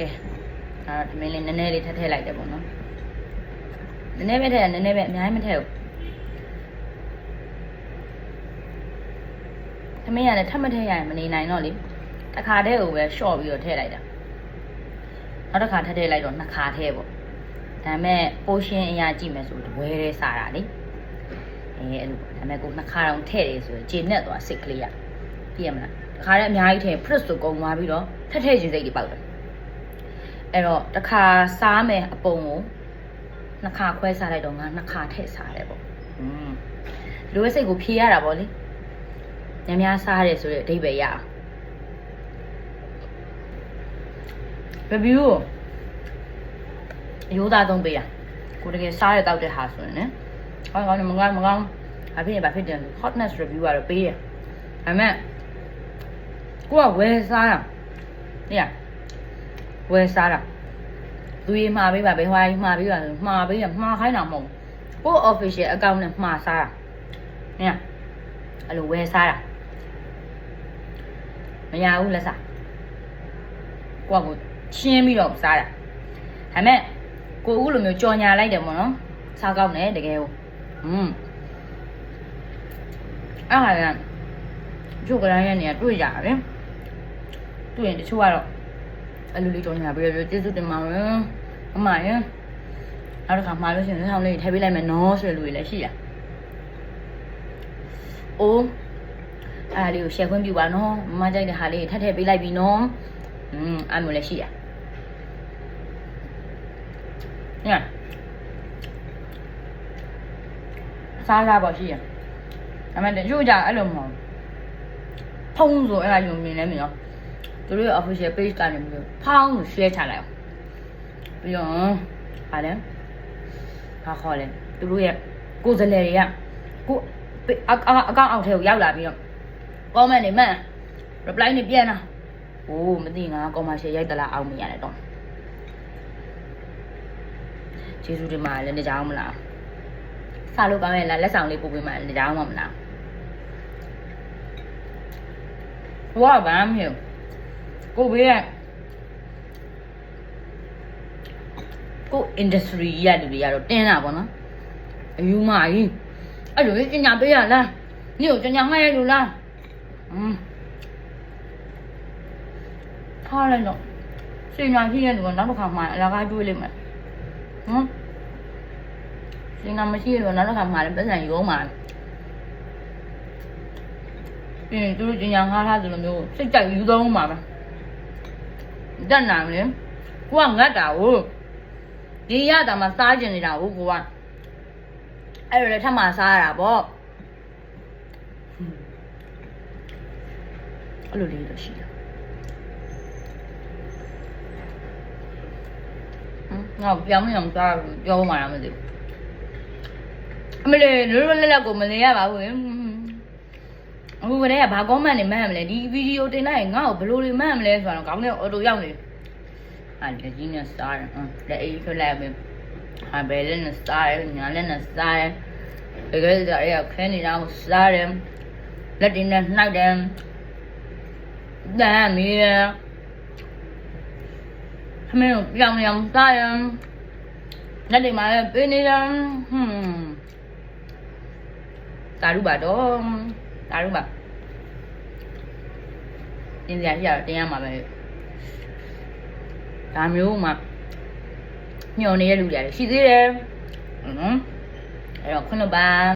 ကဲဒါတော့သမင်းလေးနည်းနည်းလေးထပ်ထည့်လိုက်တယ်ပေါ့နော်နည်းနည်းပဲထည့်နည်းနည်းပဲအများကြီးမထည့်ဘူးသမင်းကလည်းထပ်မထည့်ရရင်မနေနိုင်တော့လေတစ်ခါတည်းကိုပဲရှော့ပြီးတော့ထည့်လိုက်တာနောက်တစ်ခါထပ်ထည့်လိုက်တော့နှစ်ခါထည့်ပေါ့ဒါပေမဲ့ပိုရှင်အရာကြည့်မယ်ဆိုတပွဲတည်းစားတာလေအဲအဲ့လိုဒါပေမဲ့ကိုနှစ်ခါတောင်ထည့်တယ်ဆိုရင်ဂျေနဲ့သွားစိတ်ကလေးရပြည့်ရမလားတစ်ခါတည်းအများကြီးထည့် press ဆိုကုန်သွားပြီးတော့ထပ်ထည့်ခြင်းစိတ်တွေပေါက်တယ် အဲ့တော့တစ်ခါစားမယ်အပုံကိုနှစ်ခါခွဲစားလိုက်တော့ငါနှစ်ခါထည့်စားတယ်ပေါ့อืมလူရဲ့စိတ်ကိုဖြေရတာပေါ့လေညများစားရတယ်ဆိုတဲ့အဓိပ္ပာယ်ရအောင် review ကိုအယိုးသားသုံးပေးရကိုတကယ်စားရတောက်တဲ့ဟာဆိုရင်လည်းကောင်းကောင်းနဲ့မကောင်းမကောင်းဘာဖြစ်နေဘာဖြစ်တယ် hotness review ကတော့ပေးရဒါပေမဲ့ကိုကဝယ်စားရနေရ ဝယ်စားတာသူရေးမှာပေးပါဘယ်ဟွာကြီးမှာပေးပါဆိုမှာပေးရမှာခိုင်းတာမဟုတ်ဘူးကို official account နဲ့မှာစားတာနင်အဲ့လိုဝယ်စားတာမရဘူးလက်စားကိုကကိုချင်းပြီးတော့စားတာဒါပေမဲ့ကိုအခုလိုမျိုးကြော်ညာလိုက်တယ်ပေါ့နော်စားကောင်းတယ်တကယ်ကိုอืมအဲ့ဟာကကျုပ်ကလည်းနေရတွေ့ကြတယ်တွေ့ရင်တချို့ကတော့ အဲ့လိုလေးကြောင်းညာပြီးတော့ကျေးဇူးတင်ပါတယ်အမရနောက်တစ်ခါမှာလို့ရှိရင်ဆောင်းလေးထည့်ပေးလိုက်မယ်နော်ဆိုတဲ့လူတွေလည်းရှိတာအိုးအဲ့ဒါလေးကို share ခွင့်ပြုပါနော်မမကြိုက်တဲ့ဟာလေးထပ်ထည့်ပေးလိုက်ပြီနော်อืมအဲ့မျိုးလည်းရှိတာညစားစားပေါ့ရှိရဒါပေမဲ့တချို့ကြအဲ့လိုမဟုတ်ဖုံးဆိုအဲ့ဒါယုံမြင်လဲမြင်နော် သူတို့ရဲ့ official page ကနေပြီးတော့ဖောင်းလို့ share ချလိုက်အောင်ပြီးတော့ဟာလဲဟာခေါ်လဲသူတို့ရဲ့ကိုယ်စလဲတွေကကိုအအအကောင့်အောက်ထဲကိုရောက်လာပြီးတော့ comment တွေမှန် reply တွေပြန်လာဟိုးမသိငါ commercial ရိုက်တလားအောင်မရတယ်တော့ကျေးဇူးတင်ပါတယ်လည်းနေကြအောင်မလားစားလို့ကောင်းရဲ့လားလက်ဆောင်လေးပို့ပေးမှနေကြအောင်မလားဟိုကဘာမှမဖြစ်ဘူး ကိုဘေးကကို industry ရလူတွေကတော့တင်းတာပေါ့နော်အယူမကြီးအဲ့လိုကြီးညာပေးရလားညို့ညာငှက်ရလို့လားอืมထားလိုက်တော့စင်ညာရှိရလူကနောက်တစ်ခါမှအလကားတွေးလိုက်မယ်ဟမ်စင်ညာမရှိရလို့နောက်တစ်ခါမှလည်းပတ်စံရုံးမှာပြီးရင်သူတို့ညာငှားထားသလိုမျိုးစိတ်ကြိုက်ယူသုံးမှာပဲ တက်နိုင်လေကိုကငတ်တာကိုဒီရတာမှစားကျင်နေတာကိုကိုကအဲ့လိုလေထပ်မှစားရတာပေါ့အဲ့လိုလေးတော့ရှိတယ်ဟမ်ငါပြောင်းမအောင်စားပြောမှလားမသိဘူးအမလေးလွတ်လွတ်လပ်လပ်ကိုမလင်ရပါဘူး အခုကတည်းကဘာကောမန့်နေမှန်းမလဲဒီဗီဒီယိုတင်လိုက်ရင်ငါ့ကိုဘယ်လိုတွေမှန်းမလဲဆိုတော့ခေါင်းထဲအော်တိုရောက်နေဟာလက်ကြီးနဲ့စားတယ်ဟမ်လက်အေးထွက်လိုက်ပြီဟာဘယ်လဲနဲ့စားတယ်ညာလဲနဲ့စားတယ်တကယ်ကြရခဲနေတာကိုစားတယ်လက်တင်နဲ့နှိုက်တယ်တမ်းမီးရခမင်းကိုပြောင်းပြောင်းစားတယ်လက်တွေမှာလည်းပေးနေတယ်ဟွန်းတာရုပါတော့ တာရုပါတင်စရာရှိရတော့တင်ရမှာပဲဒါမျိုးမှညှော်နေတဲ့လူတွေရှိသေးတယ်ဟွန်းအဲ့တော့ခွန်းလို့ပါ